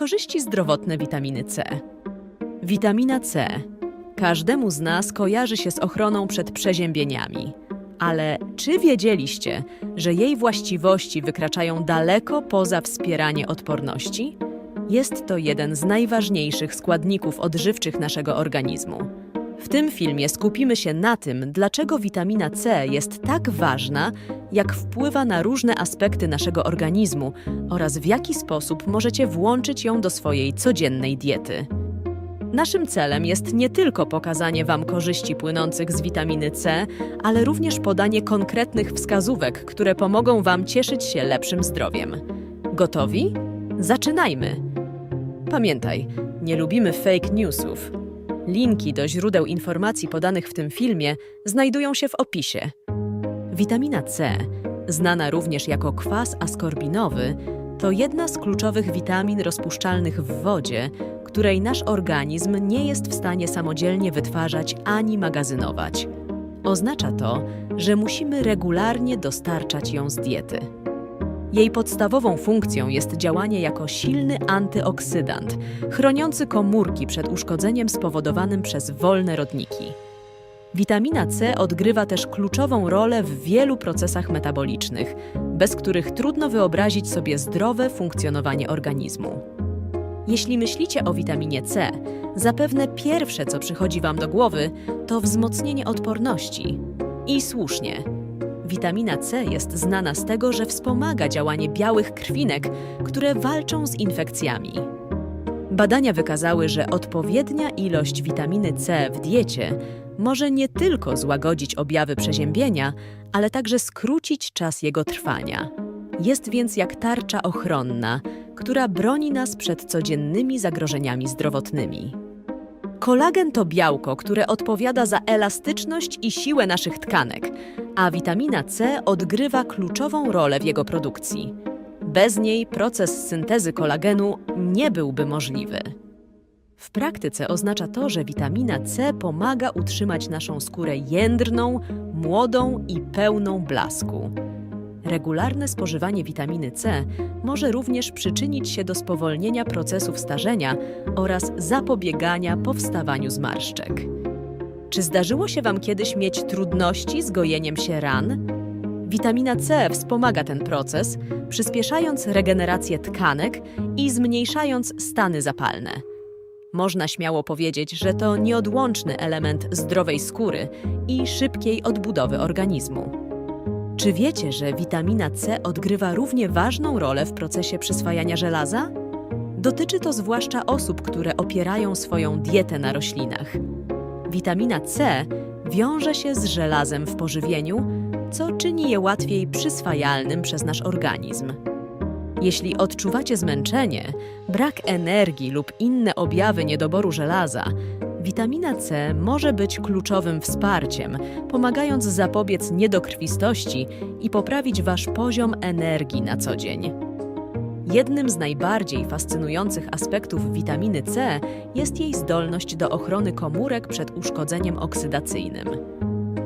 Korzyści zdrowotne witaminy C. Witamina C. Każdemu z nas kojarzy się z ochroną przed przeziębieniami. Ale czy wiedzieliście, że jej właściwości wykraczają daleko poza wspieranie odporności? Jest to jeden z najważniejszych składników odżywczych naszego organizmu. W tym filmie skupimy się na tym, dlaczego witamina C jest tak ważna, jak wpływa na różne aspekty naszego organizmu oraz w jaki sposób możecie włączyć ją do swojej codziennej diety. Naszym celem jest nie tylko pokazanie Wam korzyści płynących z witaminy C, ale również podanie konkretnych wskazówek, które pomogą Wam cieszyć się lepszym zdrowiem. Gotowi? Zaczynajmy! Pamiętaj, nie lubimy fake newsów. Linki do źródeł informacji podanych w tym filmie znajdują się w opisie. Witamina C, znana również jako kwas askorbinowy, to jedna z kluczowych witamin rozpuszczalnych w wodzie, której nasz organizm nie jest w stanie samodzielnie wytwarzać ani magazynować. Oznacza to, że musimy regularnie dostarczać ją z diety. Jej podstawową funkcją jest działanie jako silny antyoksydant, chroniący komórki przed uszkodzeniem spowodowanym przez wolne rodniki. Witamina C odgrywa też kluczową rolę w wielu procesach metabolicznych, bez których trudno wyobrazić sobie zdrowe funkcjonowanie organizmu. Jeśli myślicie o witaminie C, zapewne pierwsze, co przychodzi Wam do głowy, to wzmocnienie odporności. I słusznie. Witamina C jest znana z tego, że wspomaga działanie białych krwinek, które walczą z infekcjami. Badania wykazały, że odpowiednia ilość witaminy C w diecie może nie tylko złagodzić objawy przeziębienia, ale także skrócić czas jego trwania. Jest więc jak tarcza ochronna, która broni nas przed codziennymi zagrożeniami zdrowotnymi. Kolagen to białko, które odpowiada za elastyczność i siłę naszych tkanek, a witamina C odgrywa kluczową rolę w jego produkcji. Bez niej proces syntezy kolagenu nie byłby możliwy. W praktyce oznacza to, że witamina C pomaga utrzymać naszą skórę jędrną, młodą i pełną blasku. Regularne spożywanie witaminy C może również przyczynić się do spowolnienia procesów starzenia oraz zapobiegania powstawaniu zmarszczek. Czy zdarzyło się Wam kiedyś mieć trudności z gojeniem się ran? Witamina C wspomaga ten proces, przyspieszając regenerację tkanek i zmniejszając stany zapalne. Można śmiało powiedzieć, że to nieodłączny element zdrowej skóry i szybkiej odbudowy organizmu. Czy wiecie, że witamina C odgrywa równie ważną rolę w procesie przyswajania żelaza? Dotyczy to zwłaszcza osób, które opierają swoją dietę na roślinach. Witamina C wiąże się z żelazem w pożywieniu, co czyni je łatwiej przyswajalnym przez nasz organizm. Jeśli odczuwacie zmęczenie, brak energii lub inne objawy niedoboru żelaza, witamina C może być kluczowym wsparciem, pomagając zapobiec niedokrwistości i poprawić wasz poziom energii na co dzień. Jednym z najbardziej fascynujących aspektów witaminy C jest jej zdolność do ochrony komórek przed uszkodzeniem oksydacyjnym.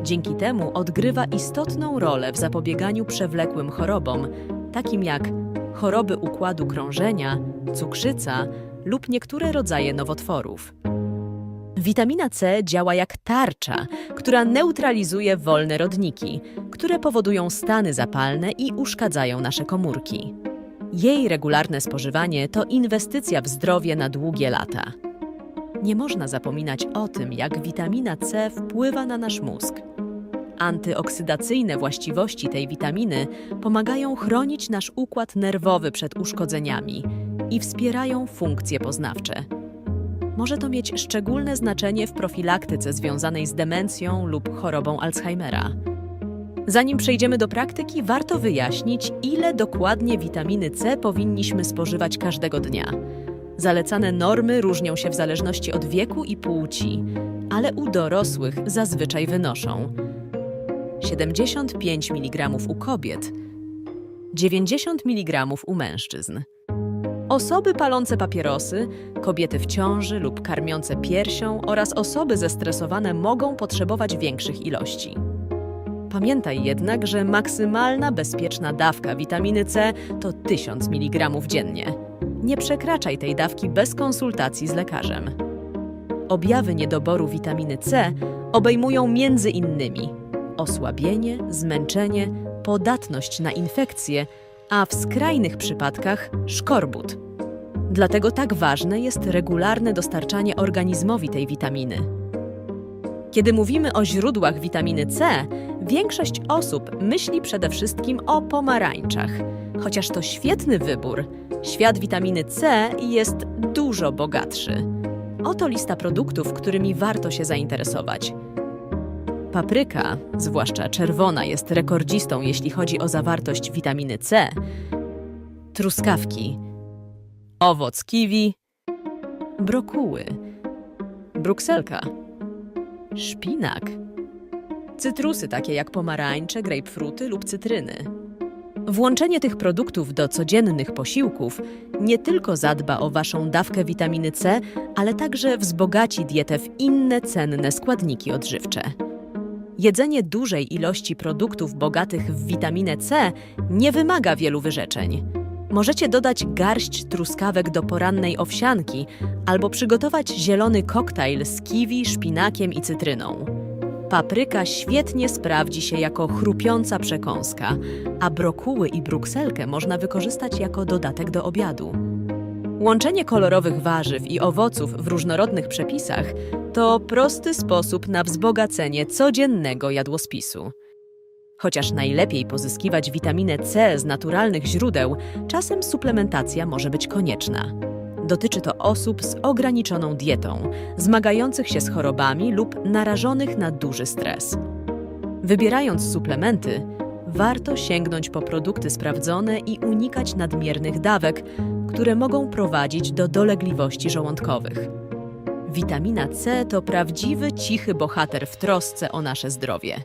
Dzięki temu odgrywa istotną rolę w zapobieganiu przewlekłym chorobom, takim jak choroby układu krążenia, cukrzyca lub niektóre rodzaje nowotworów. Witamina C działa jak tarcza, która neutralizuje wolne rodniki, które powodują stany zapalne i uszkadzają nasze komórki. Jej regularne spożywanie to inwestycja w zdrowie na długie lata. Nie można zapominać o tym, jak witamina C wpływa na nasz mózg. Antyoksydacyjne właściwości tej witaminy pomagają chronić nasz układ nerwowy przed uszkodzeniami i wspierają funkcje poznawcze. Może to mieć szczególne znaczenie w profilaktyce związanej z demencją lub chorobą Alzheimera. Zanim przejdziemy do praktyki, warto wyjaśnić, ile dokładnie witaminy C powinniśmy spożywać każdego dnia. Zalecane normy różnią się w zależności od wieku i płci, ale u dorosłych zazwyczaj wynoszą 75 mg u kobiet, 90 mg u mężczyzn. Osoby palące papierosy, kobiety w ciąży lub karmiące piersią oraz osoby zestresowane mogą potrzebować większych ilości. Pamiętaj jednak, że maksymalna bezpieczna dawka witaminy C to 1000 mg dziennie. nie przekraczaj tej dawki bez konsultacji z lekarzem. Objawy niedoboru witaminy C obejmują między innymi osłabienie, zmęczenie, podatność na infekcje, a w skrajnych przypadkach szkorbut. Dlatego tak ważne jest regularne dostarczanie organizmowi tej witaminy. Kiedy mówimy o źródłach witaminy C, większość osób myśli przede wszystkim o pomarańczach. Chociaż to świetny wybór, świat witaminy C jest dużo bogatszy. Oto lista produktów, którymi warto się zainteresować. Papryka, zwłaszcza czerwona, jest rekordzistą, jeśli chodzi o zawartość witaminy C. Truskawki, owoc kiwi, brokuły, brukselka, szpinak, cytrusy takie jak pomarańcze, grejpfruty lub cytryny. Włączenie tych produktów do codziennych posiłków nie tylko zadba o Waszą dawkę witaminy C, ale także wzbogaci dietę w inne cenne składniki odżywcze. Jedzenie dużej ilości produktów bogatych w witaminę C nie wymaga wielu wyrzeczeń. Możecie dodać garść truskawek do porannej owsianki albo przygotować zielony koktajl z kiwi, szpinakiem i cytryną. Papryka świetnie sprawdzi się jako chrupiąca przekąska, a brokuły i brukselkę można wykorzystać jako dodatek do obiadu. Łączenie kolorowych warzyw i owoców w różnorodnych przepisach to prosty sposób na wzbogacenie codziennego jadłospisu. Chociaż najlepiej pozyskiwać witaminę C z naturalnych źródeł, czasem suplementacja może być konieczna. Dotyczy to osób z ograniczoną dietą, zmagających się z chorobami lub narażonych na duży stres. Wybierając suplementy, warto sięgnąć po produkty sprawdzone i unikać nadmiernych dawek, które mogą prowadzić do dolegliwości żołądkowych. Witamina C to prawdziwy cichy bohater w trosce o nasze zdrowie.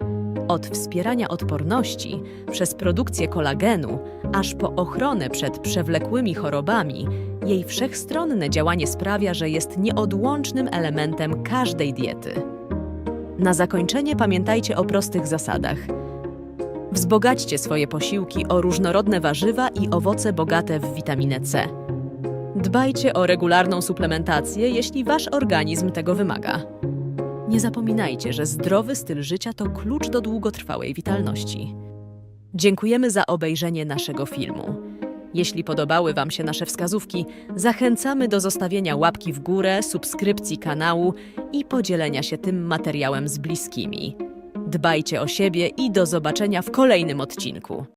Od wspierania odporności, przez produkcję kolagenu, aż po ochronę przed przewlekłymi chorobami, jej wszechstronne działanie sprawia, że jest nieodłącznym elementem każdej diety. Na zakończenie pamiętajcie o prostych zasadach. Wzbogaćcie swoje posiłki o różnorodne warzywa i owoce bogate w witaminę C. Dbajcie o regularną suplementację, jeśli wasz organizm tego wymaga. Nie zapominajcie, że zdrowy styl życia to klucz do długotrwałej witalności. Dziękujemy za obejrzenie naszego filmu. Jeśli podobały Wam się nasze wskazówki, zachęcamy do zostawienia łapki w górę, subskrypcji kanału i podzielenia się tym materiałem z bliskimi. Dbajcie o siebie i do zobaczenia w kolejnym odcinku.